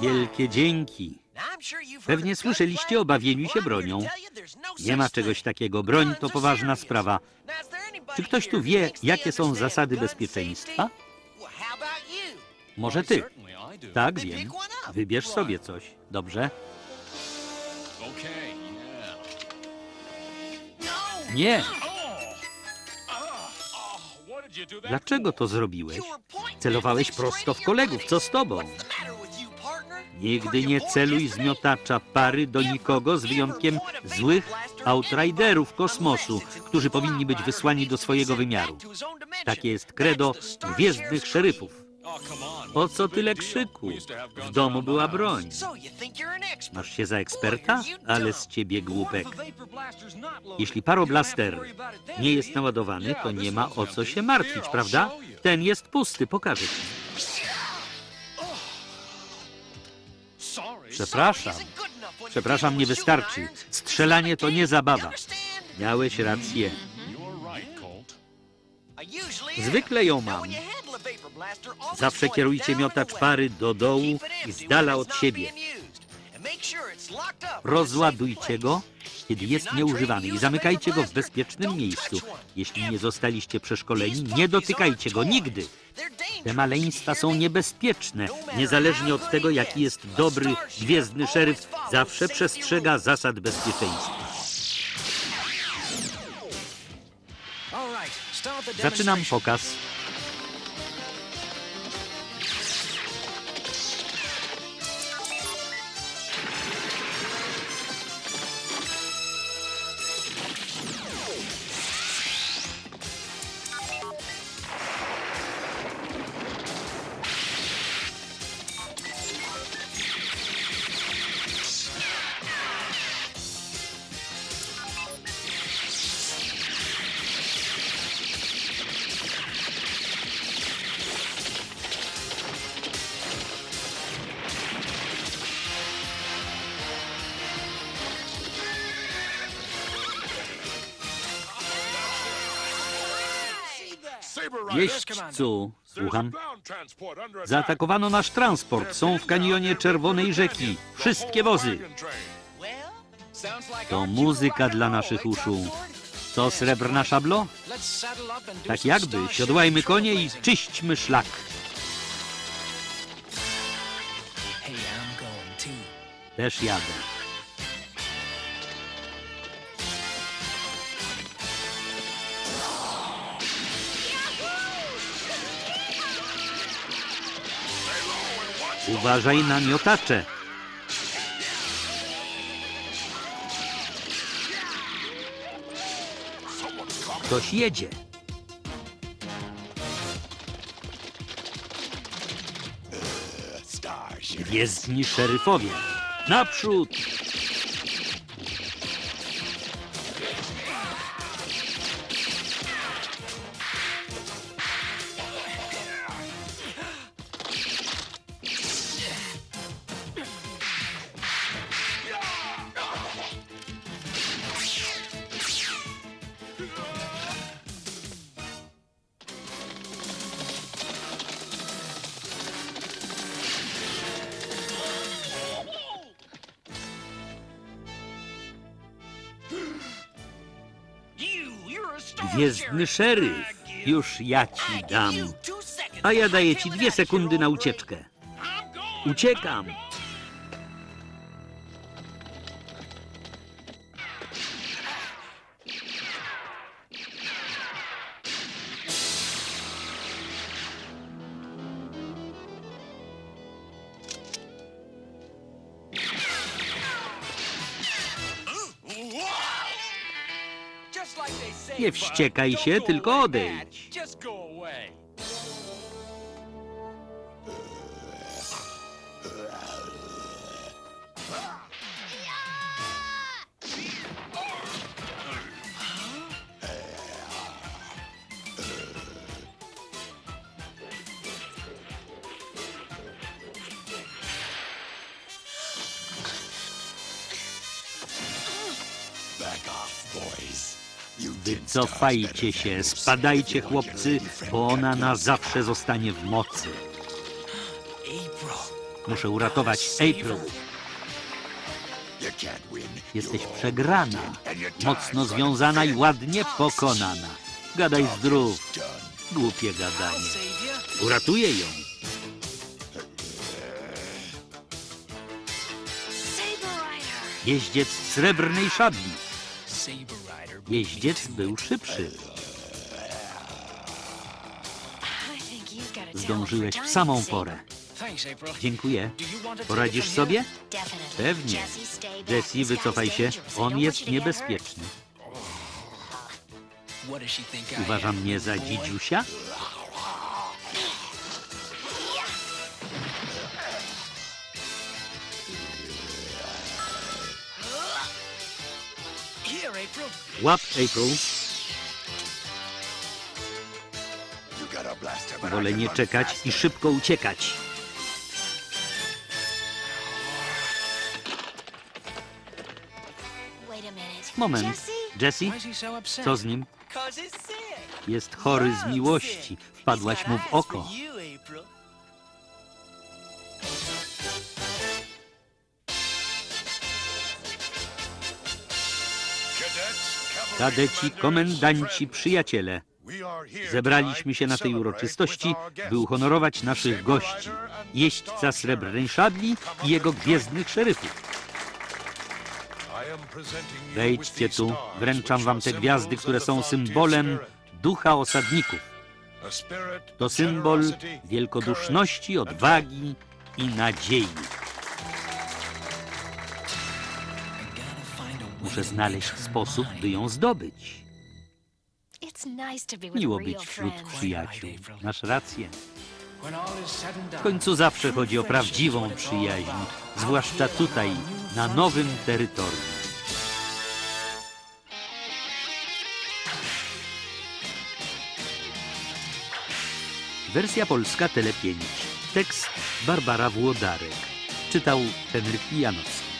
Wielkie dzięki. Pewnie słyszeliście o bawieniu się bronią. Nie ma czegoś takiego. Broń to poważna sprawa. Czy ktoś tu wie, jakie są zasady bezpieczeństwa? Może ty? Tak, wiem. Wybierz sobie coś, dobrze? Nie! Dlaczego to zrobiłeś? Celowałeś prosto w kolegów. Co z tobą? Nigdy nie celuj z miotacza pary do nikogo, z wyjątkiem złych outriderów kosmosu, którzy powinni być wysłani do swojego wymiaru. Takie jest credo gwiezdnych szeryfów. Po co tyle krzyku? W domu była broń. Masz się za eksperta? Ale z ciebie głupek. Jeśli paroblaster nie jest naładowany, to nie ma o co się martwić, prawda? Ten jest pusty, pokażę ci. Przepraszam. Przepraszam, nie wystarczy. Strzelanie to nie zabawa. Miałeś rację. Zwykle ją mam. Zawsze kierujcie miotacz pary do dołu i z dala od siebie. Rozładujcie go, kiedy jest nieużywany i zamykajcie go w bezpiecznym miejscu. Jeśli nie zostaliście przeszkoleni, nie dotykajcie go nigdy. Te maleństwa są niebezpieczne. Niezależnie od tego, jaki jest dobry, gwiezdny szeryf, zawsze przestrzega zasad bezpieczeństwa. Zaczynam pokaz. Jeźdźcu, słucham. Zaatakowano nasz transport. Są w kanionie Czerwonej Rzeki. Wszystkie wozy. To muzyka dla naszych uszu. Co, srebrna szablo? Tak jakby. Siodłajmy konie i czyśćmy szlak. Też jadę. Uważaj na miotacze. Ktoś jedzie. Gwiezdni szeryfowie. Naprzód! Gwiezdny szeryf. Już ja ci dam. A ja daję ci dwie sekundy na ucieczkę. Uciekam. Nie wściekaj się, tylko odejdź. Wycofajcie się, spadajcie chłopcy, bo ona na zawsze zostanie w mocy. Muszę uratować April. Jesteś przegrana, mocno związana i ładnie pokonana. Gadaj zdrów. Głupie gadanie. Uratuję ją. Jeździec srebrnej szabli. Jeździec był szybszy. Zdążyłeś w samą porę. Dziękuję. Poradzisz sobie? Pewnie. Jessie, wycofaj się. On jest niebezpieczny. Uważa mnie za dzidziusia? Łap, April. Wolę nie czekać i szybko uciekać. Moment. Jessie? Co z nim? Jest chory z miłości. Wpadłaś mu w oko. Kadeci, komendanci, przyjaciele. Zebraliśmy się na tej uroczystości, by uhonorować naszych gości, jeźdźca srebrnej szabli i jego gwiezdnych szeryfów. Wejdźcie tu, wręczam wam te gwiazdy, które są symbolem ducha osadników. To symbol wielkoduszności, odwagi i nadziei. Muszę znaleźć sposób, by ją zdobyć. Miło być wśród przyjaciół. Masz rację. W końcu zawsze chodzi o prawdziwą przyjaźń, zwłaszcza tutaj, na nowym terytorium. Wersja polska Tele 5. Tekst Barbara Włodarek. Czytał Henryk Janowski.